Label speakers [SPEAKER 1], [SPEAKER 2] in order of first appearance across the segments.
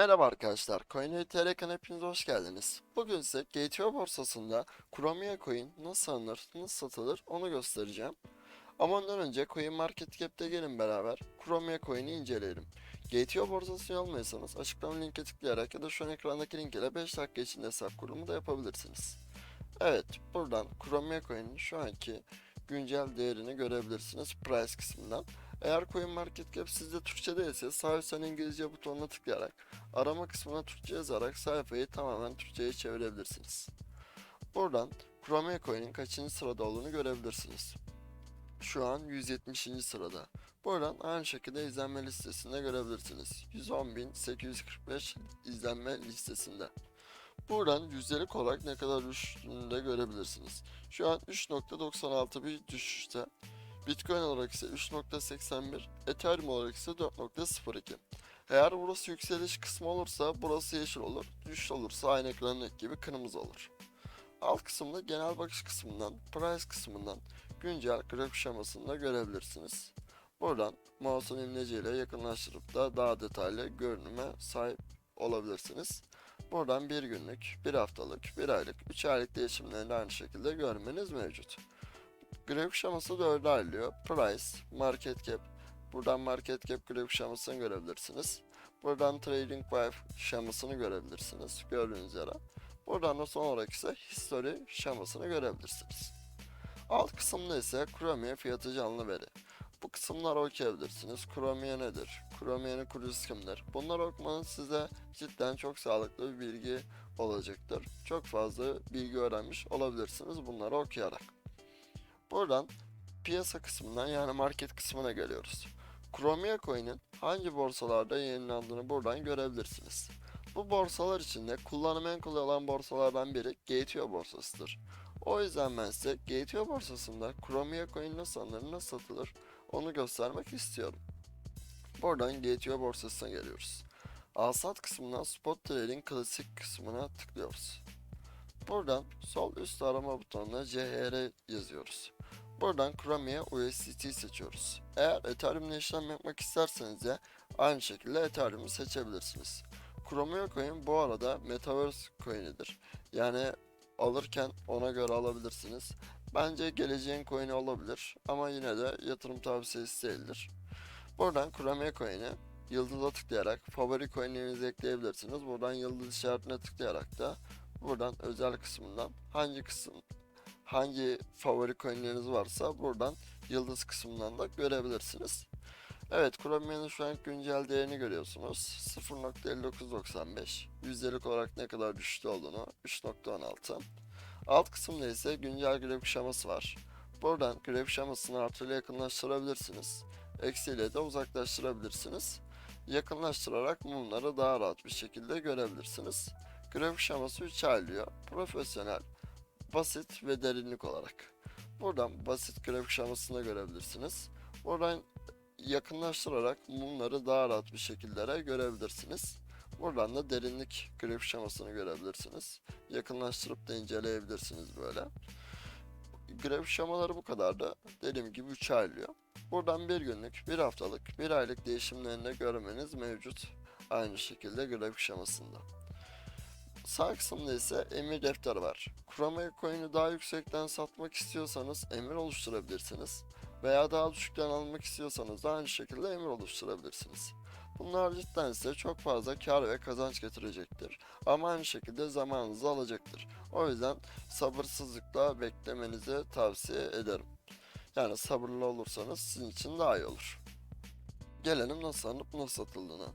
[SPEAKER 1] Merhaba arkadaşlar, CoinTR'den hepiniz hoş geldiniz. Bugün size GTO borsasında Chromia Coin nasıl alınır, nasıl satılır onu göstereceğim. Ama ondan önce CoinMarketCap'te gelin beraber Chromia Coin'i inceleyelim. GTO borsası olmayırsanız açıklama linke tıklayarak ya da şu an ekrandaki link ile 5 dakika içinde hesap kurulumu da yapabilirsiniz. Evet, buradan Chromia Coin'in şu anki güncel değerini görebilirsiniz price kısmından. Eğer CoinMarketCap sizde Türkçe değilse sağ üstten İngilizce butonuna tıklayarak arama kısmına Türkçe yazarak sayfayı tamamen Türkçe'ye çevirebilirsiniz. Buradan Chromia Coin'in kaçıncı sırada olduğunu görebilirsiniz. Şu an 170. sırada. Buradan aynı şekilde izlenme listesinde görebilirsiniz. 110.845 izlenme listesinde. Buradan yüzdelik olarak ne kadar düştüğünü de görebilirsiniz. Şu an 3.96 bir düşüşte. Bitcoin olarak ise 3.81, Ethereum olarak ise 4.02. Eğer burası yükseliş kısmı olursa burası yeşil olur, düşüş olursa aynı ekrandaki gibi kırmızı olur. Alt kısımda genel bakış kısmından, price kısmından güncel grafik şemasını da görebilirsiniz. Buradan mouse'un imleciyle yakınlaştırıp da daha detaylı görünüme sahip olabilirsiniz. Buradan bir günlük, bir haftalık, bir aylık, üç aylık değişimlerini aynı şekilde görmeniz mevcut. Grafik şeması dörde ayrılıyor. Price, Market Cap. Buradan Market Cap grafik şemasını görebilirsiniz. Buradan Trading Wave şemasını görebilirsiniz. Gördüğünüz üzere. Buradan da son olarak ise History şemasını görebilirsiniz. Alt kısımda ise Chromia fiyatı canlı veri. Bu kısımları okuyabilirsiniz. Chromia nedir? Chromia'nın kurucusu kimdir? Bunları okumanız size cidden çok sağlıklı bir bilgi olacaktır. Çok fazla bilgi öğrenmiş olabilirsiniz bunları okuyarak. Buradan piyasa kısmından yani market kısmına geliyoruz. Chromia Coin'in hangi borsalarda yayınlandığını buradan görebilirsiniz. Bu borsalar içinde kullanım en kolay olan borsalardan biri GTO borsasıdır. O yüzden ben size GTO borsasında Chromia Coin nasıl alınır, nasıl satılır onu göstermek istiyorum. Buradan GTO borsasına geliyoruz. Alsat kısmından Spot Trading Klasik kısmına tıklıyoruz. Buradan sol üst arama butonuna CHR yazıyoruz. Buradan Chromia USDT seçiyoruz. Eğer Ethereum ile işlem yapmak isterseniz de aynı şekilde Ethereum'u seçebilirsiniz. Chromia Coin bu arada Metaverse coin'idir. Yani alırken ona göre alabilirsiniz. Bence geleceğin coin'i olabilir ama yine de yatırım tavsiyesi değildir. Buradan Chromia Coin'i yıldıza tıklayarak favori coin'lerinizi ekleyebilirsiniz. Buradan yıldız işaretine tıklayarak da buradan özel kısmından hangi kısım hangi favori coinleriniz varsa buradan yıldız kısmından da görebilirsiniz. Evet Chromia'nın şu an güncel değerini görüyorsunuz. 0.5995. Yüzdelik olarak ne kadar düştü olduğunu 3.16. Alt kısımda ise güncel grafik şeması var. Buradan grafik şemasını artıyla yakınlaştırabilirsiniz. Eksiyle de uzaklaştırabilirsiniz. Yakınlaştırarak mumları daha rahat bir şekilde görebilirsiniz. Grafik şeması 3 ayrılıyor. Profesyonel, basit ve derinlik olarak. Buradan basit grafik şemasını görebilirsiniz. Buradan yakınlaştırarak mumları daha rahat bir şekilde görebilirsiniz. Buradan da derinlik grafik şemasını görebilirsiniz. Yakınlaştırıp da inceleyebilirsiniz böyle. Grafik şemaları bu kadar da dediğim gibi 3 ayrılıyor. Buradan bir günlük, bir haftalık, bir aylık değişimlerini de görmeniz mevcut. Aynı şekilde grafik şemasında. Sağ kısımda ise emir defteri var. Chromia Coin'i daha yüksekten satmak istiyorsanız emir oluşturabilirsiniz. Veya daha düşükten almak istiyorsanız da aynı şekilde emir oluşturabilirsiniz. Bunlar cidden size çok fazla kar ve kazanç getirecektir. Ama aynı şekilde zamanınızı alacaktır. O yüzden sabırsızlıkla beklemenizi tavsiye ederim. Yani sabırlı olursanız sizin için daha iyi olur. Gelelim nasıl alınıp nasıl satıldığına.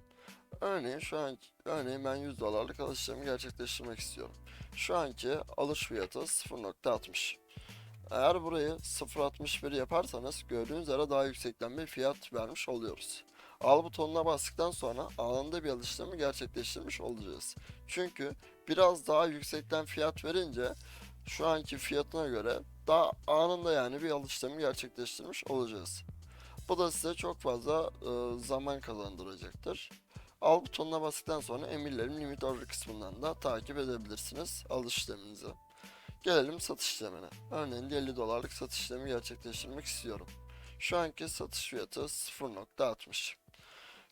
[SPEAKER 1] Örneğin şu an örneğin ben 100 dolarlık alış işlemi gerçekleştirmek istiyorum. Şu anki alış fiyatı 0.60. Eğer burayı 0.61 yaparsanız gördüğünüz üzere daha yüksekten bir fiyat vermiş oluyoruz. Al butonuna bastıktan sonra anında bir alış işlemi gerçekleştirmiş olacağız. Çünkü biraz daha yüksekten fiyat verince şu anki fiyatına göre daha anında yani bir alış işlemi gerçekleştirmiş olacağız. Bu da size çok fazla e, zaman kazandıracaktır. Al butonuna bastıktan sonra emirlerin limit order kısmından da takip edebilirsiniz alış işleminizi. Gelelim satış işlemine. Örneğin 50 dolarlık satış işlemi gerçekleştirmek istiyorum. Şu anki satış fiyatı 0.60.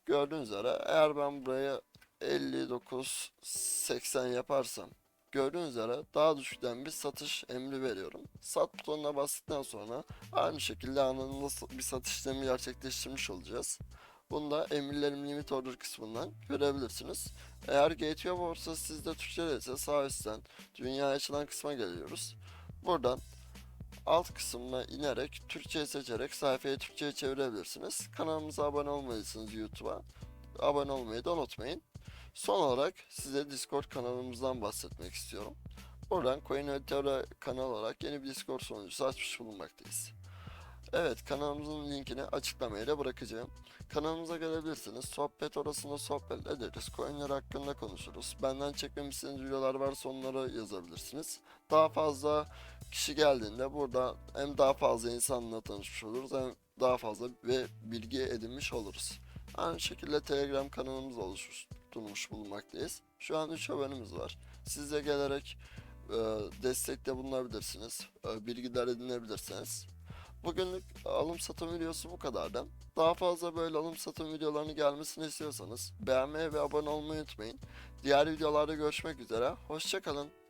[SPEAKER 1] Gördüğünüz üzere eğer ben buraya 59.80 yaparsam gördüğünüz üzere daha düşükten bir satış emri veriyorum. Sat butonuna bastıktan sonra aynı şekilde anında bir satış işlemi gerçekleştirmiş olacağız. Bunu da emirlerim limit order kısmından görebilirsiniz. Eğer GTO borsası sizde Türkçe ise sağ üstten dünya açılan kısma geliyoruz. Buradan alt kısmına inerek Türkçe seçerek sayfayı Türkçe'ye çevirebilirsiniz. Kanalımıza abone olmalısınız YouTube'a. Abone olmayı da unutmayın. Son olarak size Discord kanalımızdan bahsetmek istiyorum. Buradan CoinEtera kanal olarak yeni bir Discord sunucusu açmış bulunmaktayız. Evet kanalımızın linkini açıklamaya da bırakacağım. Kanalımıza gelebilirsiniz. Sohbet orasında sohbet ederiz. Coinler hakkında konuşuruz. Benden çekmemi istediğiniz videolar varsa onları yazabilirsiniz. Daha fazla kişi geldiğinde burada hem daha fazla insanla tanışmış oluruz hem daha fazla ve bilgi edinmiş oluruz. Aynı şekilde Telegram kanalımız oluşturmuş bulunmaktayız. Şu an 3 abonemiz var. Siz de gelerek e, destekte bulunabilirsiniz. E, bilgiler edinebilirsiniz. Bugünlük alım satım videosu bu kadardı. Daha fazla böyle alım satım videolarını gelmesini istiyorsanız beğenmeyi ve abone olmayı unutmayın. Diğer videolarda görüşmek üzere. Hoşçakalın.